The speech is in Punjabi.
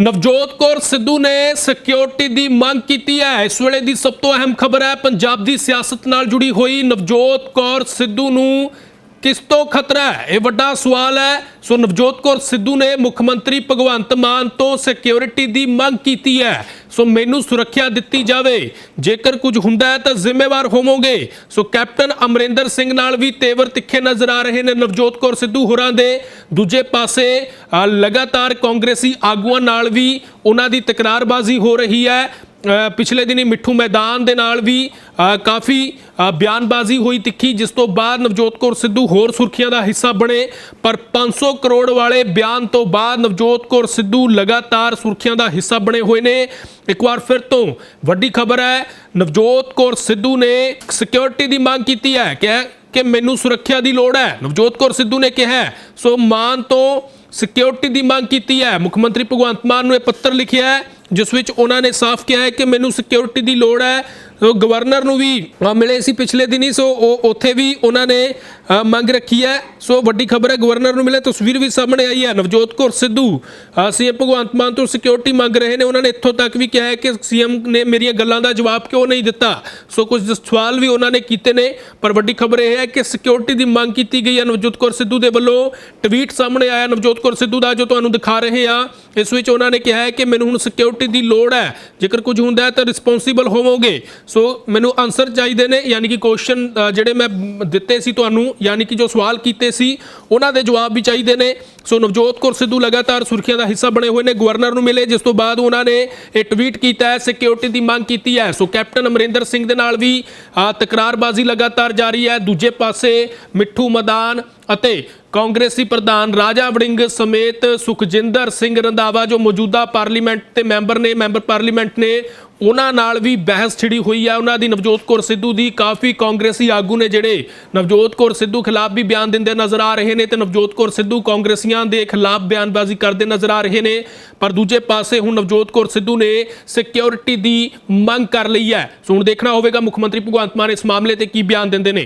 ਨਵਜੋਤ ਕੌਰ ਸਿੱਧੂ ਨੇ ਸਿਕਿਉਰਿਟੀ ਦੀ ਮੰਗ ਕੀਤੀ ਹੈ। ਇਸ ਵੇਲੇ ਦੀ ਸਭ ਤੋਂ ਅਹਿਮ ਖਬਰ ਹੈ, ਪੰਜਾਬ ਦੀ ਸਿਆਸਤ ਨਾਲ ਜੁੜੀ ਹੋਈ ਨਵਜੋਤ ਕੌਰ ਸਿੱਧੂ ਨੂੰ ਕਿਸ ਤੋਂ ਖਤਰਾ ਹੈ? ਇਹ ਵੱਡਾ ਸਵਾਲ ਹੈ। ਸੋ ਨਵਜੋਤ ਕੌਰ ਸਿੱਧੂ ਨੇ ਮੁੱਖ ਮੰਤਰੀ ਭਗਵੰਤ ਮਾਨ ਤੋਂ ਸਿਕਿਉਰਿਟੀ ਦੀ ਮੰਗ ਕੀਤੀ ਹੈ। ਸੋ ਮੈਨੂੰ ਸੁਰੱਖਿਆ ਦਿੱਤੀ ਜਾਵੇ। ਜੇਕਰ ਕੁਝ ਹੁੰਦਾ ਹੈ ਤਾਂ ਜ਼ਿੰਮੇਵਾਰ ਹੋਵੋਗੇ। ਸੋ ਕੈਪਟਨ ਅਮਰਿੰਦਰ ਸਿੰਘ ਨਾਲ ਵੀ ਤੇਵਰ ਤਿੱਖੇ ਨਜ਼ਰ ਆ ਰਹੇ ਨੇ ਨਵਜੋਤ ਕੌਰ ਸਿੱਧੂ ਹੋਰਾਂ ਦੇ। ਦੂਜੇ ਪਾਸੇ ਲਗਾਤਾਰ ਕਾਂਗਰਸੀ ਆਗੂਆਂ ਨਾਲ ਵੀ ਉਹਨਾਂ ਦੀ ਤਕਰਾਰਬਾਜ਼ੀ ਹੋ ਰਹੀ ਹੈ। ਪਿਛਲੇ ਦਿਨੀ ਮਿੱਠੂ ਮੈਦਾਨ ਦੇ ਨਾਲ ਵੀ ਕਾਫੀ ਬਿਆਨਬਾਜ਼ੀ ਹੋਈ ਤਿੱਖੀ, ਜਿਸ ਤੋਂ ਬਾਅਦ ਨਵਜੋਤ ਕੌਰ ਸਿੱਧੂ ਹੋਰ ਸੁਰਖੀਆਂ ਦਾ ਹਿੱਸਾ ਬਣੇ। ਪਰ 500 ਕਰੋੜ ਵਾਲੇ ਬਿਆਨ ਤੋਂ ਬਾਅਦ ਨਵਜੋਤ ਕੌਰ ਸਿੱਧੂ ਲਗਾਤਾਰ ਸੁਰਖੀਆਂ ਦਾ ਹਿੱਸਾ ਬਣੇ ਹੋਏ ਨੇ। ਇੱਕ ਵਾਰ ਫਿਰ ਤੋਂ ਵੱਡੀ ਖਬਰ ਹੈ, ਨਵਜੋਤ ਕੌਰ ਸਿੱਧੂ ਨੇ ਸਿਕਿਉਰਿਟੀ ਦੀ ਮੰਗ ਕੀਤੀ ਹੈ, ਕਿ ਕਿ ਮੈਨੂੰ ਸੁਰੱਖਿਆ ਦੀ ਲੋੜ ਹੈ। ਨਵਜੋਤ ਕੌਰ ਸਿੱਧੂ ਨੇ ਕਿਹਾ ਸੋ ਮਾਨ ਤੋਂ ਸਿਕਿਉਰਿਟੀ ਦੀ ਮੰਗ ਕੀਤੀ ਹੈ। ਮੁੱਖ ਮੰਤਰੀ ਭਗਵੰਤ ਮਾਨ ਨੂੰ ਇਹ ਪੱਤਰ ਲਿਖਿਆ ਹੈ ਜਿਸ ਵਿੱਚ ਉਹਨਾਂ ਨੇ ਸਾਫ਼ ਕਿਹਾ ਹੈ ਕਿ ਮੈਨੂੰ ਸਿਕਿਉਰਿਟੀ ਦੀ ਲੋੜ ਹੈ। ਗਵਰਨਰ ਨੂੰ ਵੀ ਮਿਲੇ ਸੀ ਪਿਛਲੇ ਦਿਨੀ, ਸੋ ਉਹ ਉੱਥੇ ਵੀ ਉਹਨਾਂ ਨੇ ਮੰਗ ਰੱਖੀ ਹੈ। ਸੋ ਵੱਡੀ ਖਬਰ ਹੈ ਗਵਰਨਰ ਨੂੰ ਮਿਲੇ ਤਸਵੀਰ ਵੀ ਸਾਹਮਣੇ ਆਈ ਹੈ। ਨਵਜੋਤ ਕੌਰ ਸਿੱਧੂ ਸੀਐਮ ਭਗਵੰਤ ਮਾਨ ਤੋਂ ਸਿਕਿਉਰਿਟੀ ਮੰਗ ਰਹੇ ਨੇ। ਉਹਨਾਂ ਨੇ ਇੱਥੋਂ ਤੱਕ ਵੀ ਕਿਹਾ ਹੈ ਕਿ ਸੀਐਮ ਨੇ ਮੇਰੀਆਂ ਗੱਲਾਂ ਦਾ ਜਵਾਬ ਕਿਉਂ ਨਹੀਂ ਦਿੱਤਾ। ਸੋ ਕੁਝ ਸਵਾਲ ਵੀ ਉਹਨਾਂ ਨੇ ਕੀਤੇ ਨੇ, ਪਰ ਵੱਡੀ ਖਬਰ ਇਹ ਹੈ ਕਿ ਸਿਕਿਉਰਿਟੀ ਦੀ ਮੰਗ ਕੀਤੀ ਗਈ ਹੈ ਨਵਜੋਤ ਕੌਰ ਸਿੱਧੂ ਦੇ ਵੱਲੋਂ। ਟਵੀਟ ਸਾਹਮਣੇ ਆਇਆ ਨਵਜੋਤ ਕੌਰ ਸਿੱਧੂ ਦਾ, ਜੋ ਤੁਹਾਨੂੰ ਦਿਖਾ ਰਹੇ ਆ ਇਸ ਵਿੱਚ ਉਹਨਾਂ ਨੇ ਕਿਹਾ ਹੈ ਕਿ ਮੈਨੂੰ ਹੁਣ ਸਿਕਿਉਰਿਟੀ ਦੀ ਲੋੜ ਹੈ। ਜੇਕਰ ਕੁਝ ਹੁੰਦਾ ਹੈ ਤਾਂ ਰਿਸਪੌਂਸੀਬਲ ਹੋਵੋਗੇ। ਸੋ ਮੈਨੂੰ ਆਨਸਰ ਚਾਹੀਦੇ ਨੇ, ਯਾਨੀ ਕਿ ਕੁਐਸਚਨ ਜਿਹੜੇ ਮੈਂ ਦਿੱਤੇ ਸੀ ਤੁਹਾਨੂੰ, ਯਾਨੀ ਕਿ ਜੋ ਸਵਾਲ ਕੀਤੇ ਸੀ, ਉਹਨਾਂ ਦੇ ਜਵਾਬ ਵੀ ਚਾਹੀਦੇ ਨੇ। ਸੋ ਨਵਜੋਤ ਕੌਰ ਸਿੱਧੂ ਲਗਾਤਾਰ ਸੁਰਖੀਆਂ ਦਾ ਹਿੱਸਾ ਬਣੇ ਹੋਏ ਨੇ, ਗਵਰਨਰ ਨੂੰ ਮਿਲੇ, ਜਿਸ ਤੋਂ ਬਾਅਦ ਉਹਨਾਂ ਨੇ ਇਹ ਟਵੀਟ ਕੀਤਾ ਹੈ ਸਿਕਿਉਰਿਟੀ ਦੀ ਮੰਗ ਕੀਤੀ ਹੈ। ਸੋ ਕੈਪਟਨ ਅਮਰਿੰਦਰ ਸਿੰਘ ਦੇ ਨਾਲ ਵੀ ਤਕਰਾਰਬਾਜ਼ੀ ਲਗਾਤਾਰ ਜਾਰੀ ਹੈ। ਦੂਜੇ ਪਾਸੇ ਮਿੱਠੂ ਮਦਾਨ ਅਤੇ ਕਾਂਗਰਸੀ ਪ੍ਰਧਾਨ ਰਾਜਾ ਵੜਿੰਗ ਸਮੇਤ ਸੁਖਜਿੰਦਰ ਸਿੰਘ ਰੰਧਾਵਾ ਜੋ ਮੌਜੂਦਾ ਪਾਰਲੀਮੈਂਟ ਤੇ ਮੈਂਬਰ ਨੇ, ਮੈਂਬਰ ਪਾਰਲੀਮੈਂਟ ਨੇ, ਉਹਨਾਂ ਨਾਲ ਵੀ ਬਹਿਸ ਛਿੜੀ ਹੋਈ ਹੈ ਉਹਨਾਂ ਦੀ ਨਵਜੋਤ ਕੌਰ ਸਿੱਧੂ ਦੀ ਕਾਫੀ ਕਾਂਗਰਸੀ ਆਗੂ ਨੇ ਜਿਹੜੇ ਨਵਜੋਤ ਕੌਰ ਸਿੱਧੂ ਖਿਲਾਫ ਵੀ ਬਿਆਨ ਦਿੰਦੇ ਨਜ਼ਰ ਆ ਰਹੇ ਨੇ ਤੇ ਨਵਜੋਤ ਕੌਰ ਸਿੱਧੂ ਕਾਂਗਰਸੀਆਂ ਦੇ ਖਿਲਾਫ ਬਿਆਨਬਾਜ਼ੀ ਕਰਦੇ ਨਜ਼ਰ ਆ ਰਹੇ ਨੇ। ਪਰ ਦੂਜੇ ਪਾਸੇ ਹੁਣ ਨਵਜੋਤ ਕੌਰ ਸਿੱਧੂ ਨੇ ਸਿਕਿਉਰਿਟੀ ਦੀ ਮੰਗ ਕਰ ਲਈ ਹੈ। ਸੋ ਹੁਣ ਦੇਖਣਾ ਹੋਵੇਗਾ ਮੁੱਖ ਮੰਤਰੀ ਭਗਵੰਤ ਮਾਨ ਇਸ ਮਾਮਲੇ ਤੇ ਕੀ ਬਿਆਨ ਦਿੰਦੇ ਨੇ।